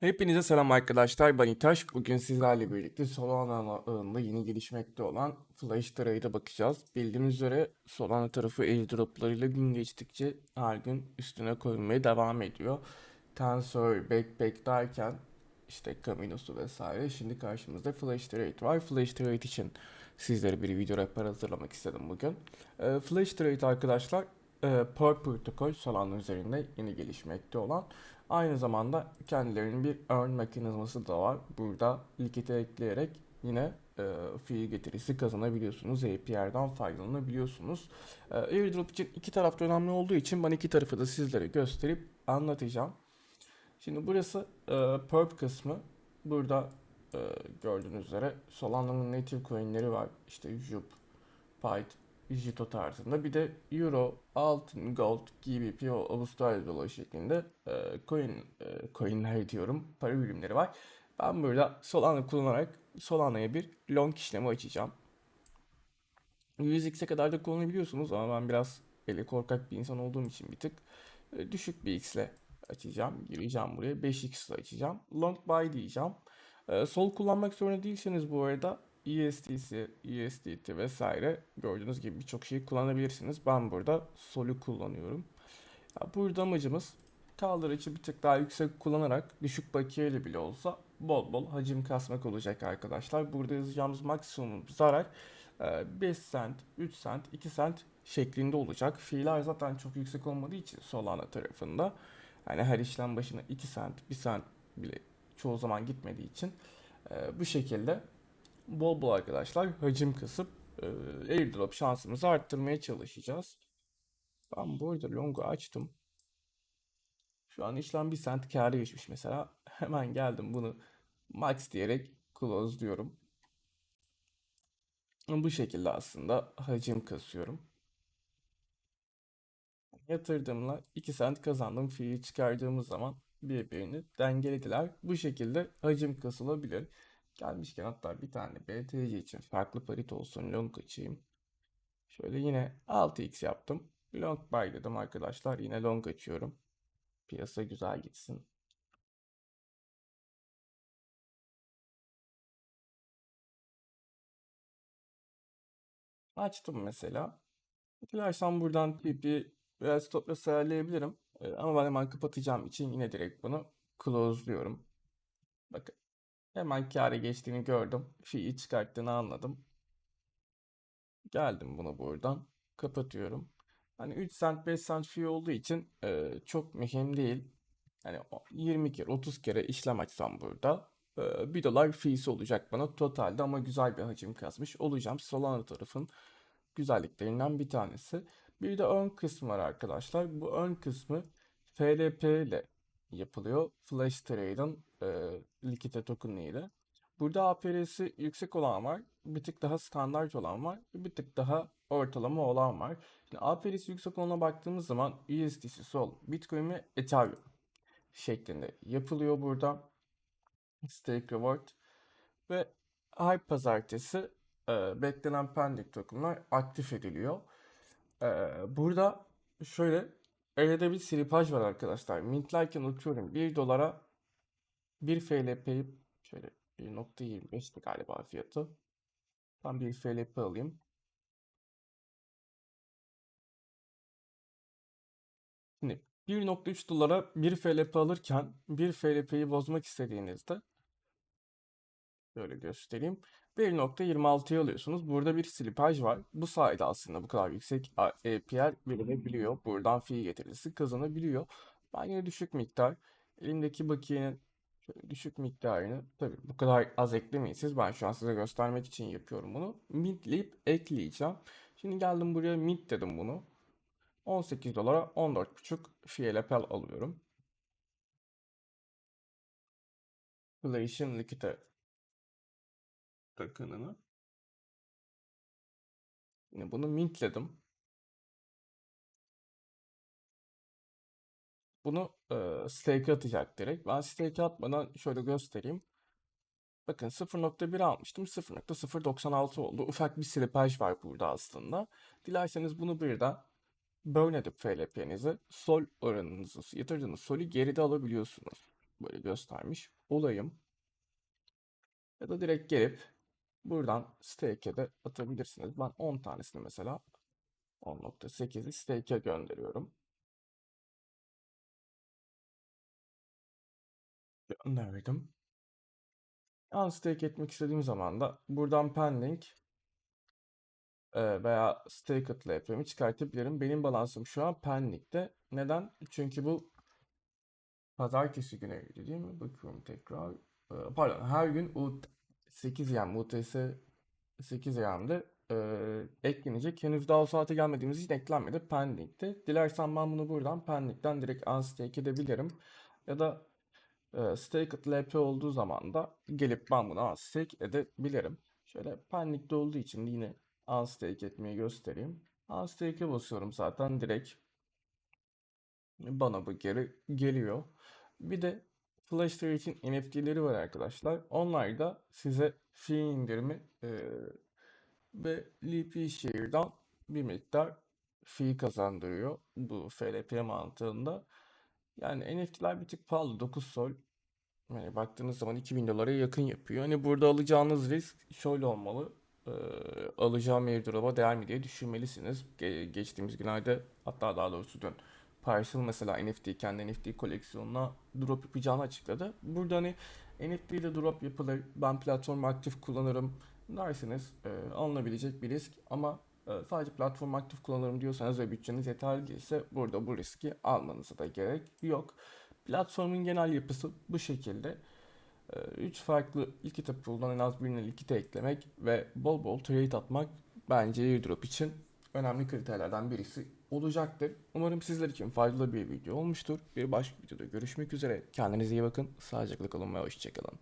Hepinize selam arkadaşlar. Ben İtaş. Bugün sizlerle birlikte Solana ağında yeni gelişmekte olan Flash Trade'e bakacağız. Bildiğiniz üzere Solana tarafı airdroplarıyla gün geçtikçe her gün üstüne koyulmaya devam ediyor. Tensor, Backpack derken işte Camino'su vesaire. Şimdi karşımızda Flash Trade var. Flash Trade için sizlere bir video rehber hazırlamak istedim bugün. Ee, Flash Trade arkadaşlar e, Pearl protokol Solana üzerinde yeni gelişmekte olan Aynı zamanda kendilerinin bir earn mekanizması da var. Burada likite ekleyerek yine e, fiil getirisi kazanabiliyorsunuz. API'den faydalanabiliyorsunuz. E, airdrop için iki tarafta önemli olduğu için ben iki tarafı da sizlere gösterip anlatacağım. Şimdi burası e, perp kısmı. Burada e, gördüğünüz üzere Solana'nın native coinleri var. İşte Jup, Pyth, Jito tarzında. Bir de Euro, Altın, Gold, GBP, Avustralya doları şeklinde e, coin, e, coinler diyorum. Para birimleri var. Ben burada Solana kullanarak Solana'ya bir long işlemi açacağım. 100x'e kadar da kullanabiliyorsunuz ama ben biraz eli korkak bir insan olduğum için bir tık e, düşük bir x ile açacağım. Gireceğim buraya. 5x ile açacağım. Long buy diyeceğim. E, sol kullanmak zorunda değilseniz bu arada ESDC, ESDT vesaire gördüğünüz gibi birçok şeyi kullanabilirsiniz. Ben burada solü kullanıyorum. Burada amacımız kaldırıcı bir tık daha yüksek kullanarak düşük bakiyeyle bile olsa bol bol hacim kasmak olacak arkadaşlar. Burada yazacağımız maksimum zarar 5 cent, 3 cent, 2 cent şeklinde olacak. Fiiller zaten çok yüksek olmadığı için Solana tarafında yani her işlem başına 2 cent, 1 cent bile çoğu zaman gitmediği için bu şekilde bol bol arkadaşlar hacim kasıp e, airdrop şansımızı arttırmaya çalışacağız. Ben bu arada long'u açtım. Şu an işlem 1 cent kârı geçmiş mesela. Hemen geldim bunu max diyerek close diyorum. Bu şekilde aslında hacim kasıyorum. Yatırdığımla 2 cent kazandım. Fiyi çıkardığımız zaman birbirini dengelediler. Bu şekilde hacim kasılabilir. Gelmişken hatta bir tane BTC için farklı parit olsun long açayım. Şöyle yine 6x yaptım. Long buy dedim arkadaşlar. Yine long açıyorum. Piyasa güzel gitsin. Açtım mesela. Dilersen buradan TP veya stop loss ayarlayabilirim. Ee, ama ben hemen kapatacağım için yine direkt bunu close'luyorum. Bakın Hemen kâra geçtiğini gördüm. Fiyi çıkarttığını anladım. Geldim bunu buradan. Kapatıyorum. Hani 3 cent 5 cent fee olduğu için e, çok mühim değil. Hani 20 kere 30 kere işlem açsam burada e, 1 dolar fee'si olacak bana totalde ama güzel bir hacim kasmış olacağım. Solana tarafın güzelliklerinden bir tanesi. Bir de ön kısmı var arkadaşlar. Bu ön kısmı FLP ile yapılıyor. Flash Trade'in e, likite token'ı ile. Burada APR'si yüksek olan var. Bir tık daha standart olan var. Bir tık daha ortalama olan var. Şimdi APR'si yüksek olana baktığımız zaman USDC, Sol, Bitcoin ve Ethereum şeklinde yapılıyor burada. Stake Reward ve Hype pazartesi e, beklenen pending tokenlar aktif ediliyor. E, burada şöyle Arada bir slipaj var arkadaşlar. Mintlerken unutuyorum. 1 dolara 1 FLP'yi şöyle 1.25'ti galiba fiyatı. Tam 1 FLP alayım. Şimdi 1.3 dolara 1 FLP alırken 1 FLP'yi bozmak istediğinizde Şöyle göstereyim. 1.26'ya alıyorsunuz. Burada bir slipaj var. Bu sayede aslında bu kadar yüksek APR verilebiliyor. Buradan fee getirisi kazanabiliyor. Ben yine düşük miktar elimdeki bakiyenin düşük miktarını tabii bu kadar az eklemeyin siz. Ben şu an size göstermek için yapıyorum bunu. Mintleyip ekleyeceğim. Şimdi geldim buraya mint dedim bunu. 18 dolara 14.5 FLPL alıyorum. Relation Liquid'e token'ını. Yine bunu mintledim. Bunu e, stake atacak direkt. Ben stake atmadan şöyle göstereyim. Bakın 0.1 almıştım. 0.096 oldu. Ufak bir slipaj var burada aslında. Dilerseniz bunu birden burn edip FLP'nizi sol oranınızı yatırdığınız solü geride alabiliyorsunuz. böyle göstermiş olayım. Ya da direkt gelip buradan stake'e de atabilirsiniz. Ben 10 tanesini mesela 10.8'i stake'e gönderiyorum. Gönderdim. Unstake etmek istediğim zaman da buradan pending e, veya staked LP'mi çıkartabilirim. Benim balansım şu an pending'de. Neden? Çünkü bu pazartesi güneydi değil mi? Bakıyorum tekrar. E, pardon her gün U 8 yani UTS 8 AM'de e, eklenecek. Henüz daha o saate gelmediğimiz için eklenmedi. Pending'de. Dilersen ben bunu buradan pending'den direkt unstake edebilirim. Ya da e, staked LP olduğu zaman da gelip ben bunu unstake edebilirim. Şöyle pending'de olduğu için yine unstake etmeyi göstereyim. Unstake'e basıyorum zaten direkt bana bu geri geliyor. Bir de Flashtree için NFT'leri var arkadaşlar. Onlar da size fee indirimi e, ve LP Share'dan bir miktar fee kazandırıyor bu FLP mantığında. Yani NFT'ler bir tık pahalı. 9 sol yani baktığınız zaman 2000 dolara yakın yapıyor. Hani burada alacağınız risk şöyle olmalı. Ee, alacağım airdrop'a değer mi diye düşünmelisiniz. Ge- geçtiğimiz günlerde hatta daha doğrusu dün Parcel mesela NFT kendi NFT koleksiyonuna drop yapacağını açıkladı. Burada hani NFT ile drop yapılır. Ben platformu aktif kullanırım derseniz e, alınabilecek bir risk ama e, sadece platformu aktif kullanırım diyorsanız ve bütçeniz yeterli değilse burada bu riski almanıza da gerek yok. Platformun genel yapısı bu şekilde. 3 farklı iki pool'dan en az birine likite eklemek ve bol bol trade atmak bence airdrop için önemli kriterlerden birisi olacaktır. Umarım sizler için faydalı bir video olmuştur. Bir başka videoda görüşmek üzere. Kendinize iyi bakın. Sağlıcakla kalın ve hoşçakalın.